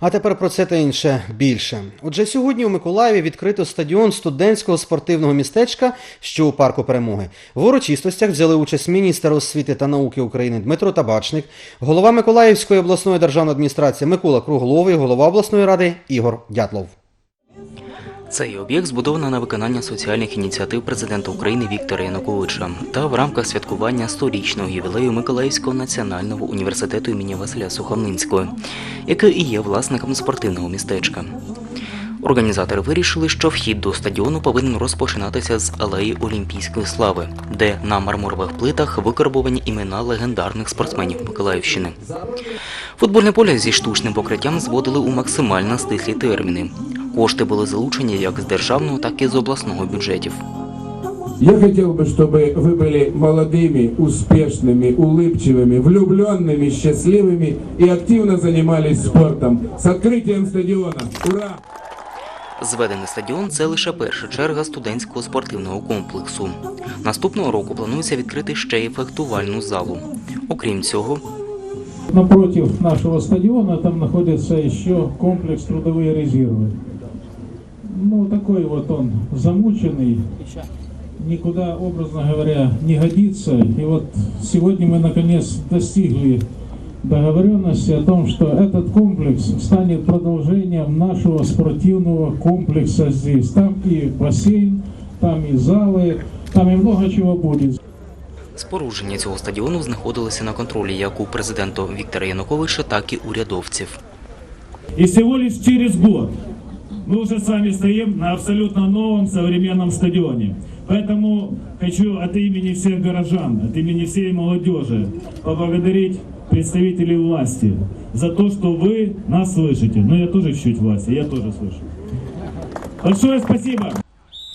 А тепер про це та інше більше. Отже, сьогодні у Миколаєві відкрито стадіон студентського спортивного містечка, що у парку перемоги. В урочистостях взяли участь міністр освіти та науки України Дмитро Табачник, голова Миколаївської обласної державної адміністрації Микола Кругловий, голова обласної ради Ігор Дятлов. Цей об'єкт збудовано на виконання соціальних ініціатив президента України Віктора Януковича та в рамках святкування 100-річного ювілею Миколаївського національного університету імені Василя Сухомлинського, який і є власником спортивного містечка. Організатори вирішили, що вхід до стадіону повинен розпочинатися з алеї Олімпійської слави, де на мармурових плитах викарбовані імена легендарних спортсменів Миколаївщини. Футбольне поле зі штучним покриттям зводили у максимально стислі терміни. Кошти були залучені як з державного, так і з обласного бюджетів. Я хотел бы, чтобы вы были молодыми, успешными, улыбчивыми, влюбленными, счастливыми и активно занимались спортом. С открытием стадиона! Ура! Зведений стадіон це лише перша черга студентського спортивного комплексу. Наступного року планується відкрити ще й фехтувальну залу. Окрім цього, Напротив нашего стадиона там находится еще комплекс трудовые резервы. Ну, такой вот он замученный, никуда, образно говоря, не годится. И вот сегодня мы наконец достигли договоренности о том, что этот комплекс станет продолжением нашего спортивного комплекса здесь. Там и бассейн, там и залы, там и много чего будет. спорудження цього стадіону знаходилося на контролі як у президента Віктора Януковича, так і урядовців. И всего лишь через год мы уже с вами стоим на абсолютно новом современном стадионе. Поэтому хочу от имени всех горожан, от имени всей молодежи поблагодарить представителей власти за то, что вы нас слышите. Но я тоже чуть-чуть власти, я тоже слышу. Большое спасибо!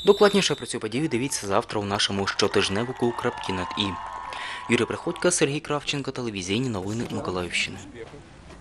Докладніше про цю подію дивіться завтра у нашому щотижневику «Крапки над І. Юрій Приходько, Сергій Кравченко, телевізійні новини Миколаївщини.